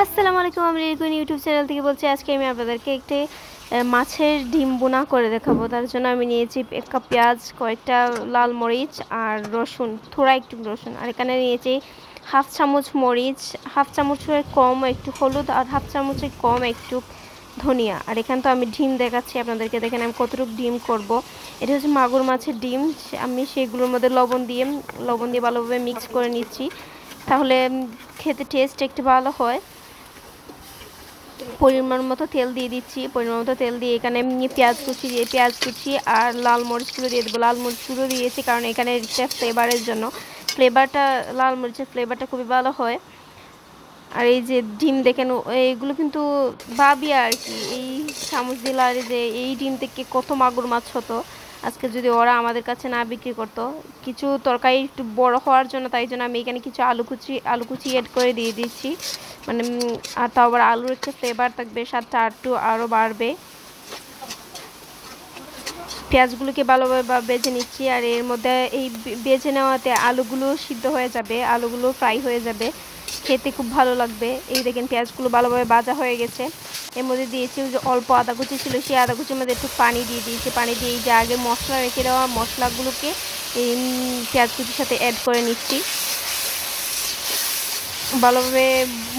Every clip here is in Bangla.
আসসালামু আলাইকুম, আমি রিকুইন ইউটিউব চ্যানেল থেকে বলছি, আজকে আমি আপনাদেরকে একটি মাছের ডিম বোনা করে দেখাবো। তার জন্য আমি নিয়েছি এক কাপ পেঁয়াজ, কয়েকটা লাল মরিচ আর রসুন, থোড়া একটু রসুন। আর এখানে নিয়েছি হাফ চামচ মরিচ, হাফ চামচের কম একটু হলুদ আর হাফ চামচের কম একটু ধনিয়া। আর এখানে তো আমি ডিম দেখাচ্ছি, আপনাদেরকে দেখেন আমি কতটুকু ডিম করব। এটা হচ্ছে মাগুর মাছের ডিম আমি সেগুলোর মধ্যে লবণ দিয়ে লবণ দিয়ে ভালোভাবে মিক্স করে নিচ্ছি। তাহলে খেতে টেস্ট একটু ভালো হয়। পরিমাণ মতো তেল দিয়ে দিচ্ছি, পরিমাণ মতো তেল দিয়ে এখানে পেঁয়াজ কুচি দিয়ে, পেঁয়াজ কুচি আর লাল মরিচ দিয়ে দেবো। লাল মরিচ গুঁড়ো দিয়েছি কারণ এখানে ফ্লেভারের জন্য। ফ্লেভারটা লাল মরিচের ফ্লেভারটা খুবই ভালো হয়। আর এই যে ডিম দেখেন এইগুলো কিন্তু ভাবি আর কি। এই দিলে আর যে, এই ডিম থেকে কত মাগুর মাছ হতো। আজকে যদি ওরা আমাদের কাছে না বিক্রি করতো, কিছু তরকারি একটু বড় হওয়ার জন্য তাই জন্য আমি এখানে কিছু আলু কুচি আলু কুচি এড করে দিয়ে দিচ্ছি মানে আর তাও আবার আলুর একটা ফ্লেভার থাকবে, স্বাদটা একটু আরও বাড়বে। পেঁয়াজগুলোকে ভালোভাবে বেজে নিচ্ছি আর এর মধ্যে এই বেজে নেওয়াতে আলুগুলো সিদ্ধ হয়ে যাবে, আলুগুলো ফ্রাই হয়ে যাবে। খেতে খুব ভালো লাগবে। এই দেখেন পেঁয়াজগুলো ভালোভাবে ভাজা হয়ে গেছে। এর মধ্যে দিয়েছি যে অল্প আদা কুচি ছিল, সেই আদা কুচির মধ্যে একটু পানি দিয়ে দিয়েছি। পানি দিয়ে এই যে আগে মশলা রেখে দেওয়া মশলাগুলোকে এই পেঁয়াজ কুচির সাথে অ্যাড করে নিচ্ছি। ভালোভাবে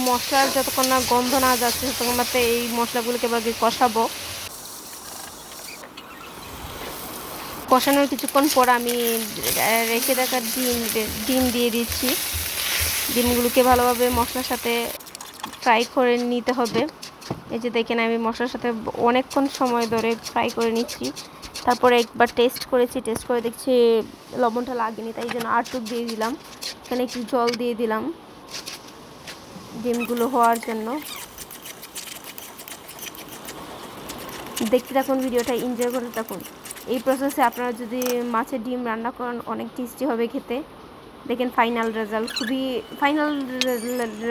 মশলার যতক্ষণ না গন্ধ না যাচ্ছে, ততক্ষণ মাত্র এই মশলাগুলোকে এবার কষাবো। কষানোর কিছুক্ষণ পর আমি রেখে রাখা ডিম ডিম দিয়ে দিচ্ছি। ডিমগুলোকে ভালোভাবে মশলার সাথে ফ্রাই করে নিতে হবে। এই যে দেখেন, আমি মশলার সাথে অনেকক্ষণ সময় ধরে ফ্রাই করে নিচ্ছি। তারপরে একবার টেস্ট করেছি টেস্ট করে দেখছি লবণটা লাগেনি, তাই জন্য আরটুক দিয়ে দিলাম। এখানে একটু জল দিয়ে দিলাম ডিমগুলো হওয়ার জন্য। দেখতে থাকুন, ভিডিওটা এনজয় করতে থাকুন। এই প্রসেসে আপনারা যদি মাছের ডিম রান্না করেন, অনেক টেস্টি হবে খেতে। দেখেন ফাইনাল রেজাল্ট খুবই ফাইনাল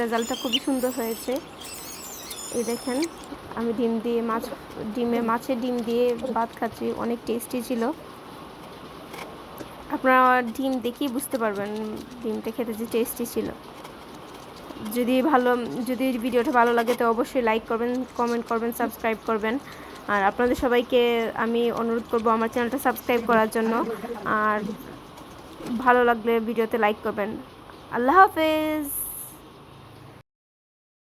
রেজাল্টটা খুবই সুন্দর হয়েছে। এই দেখেন, আমি ডিম দিয়ে মাছ, ডিমে, মাছের ডিম দিয়ে ভাত খাচ্ছি, অনেক টেস্টি ছিল। আপনারা ডিম দেখেই বুঝতে পারবেন, ডিমটা খেতে যে টেস্টি ছিল। যদি ভালো, যদি ভিডিওটা ভালো লাগে তো অবশ্যই লাইক করবেন কমেন্ট করবেন সাবস্ক্রাইব করবেন। আর আপনাদের সবাইকে আমি অনুরোধ করব আমার চ্যানেলটা সাবস্ক্রাইব করার জন্য। আর ভালো লাগলে ভিডিওতে লাইক করবেন। আল্লাহ হাফেজ।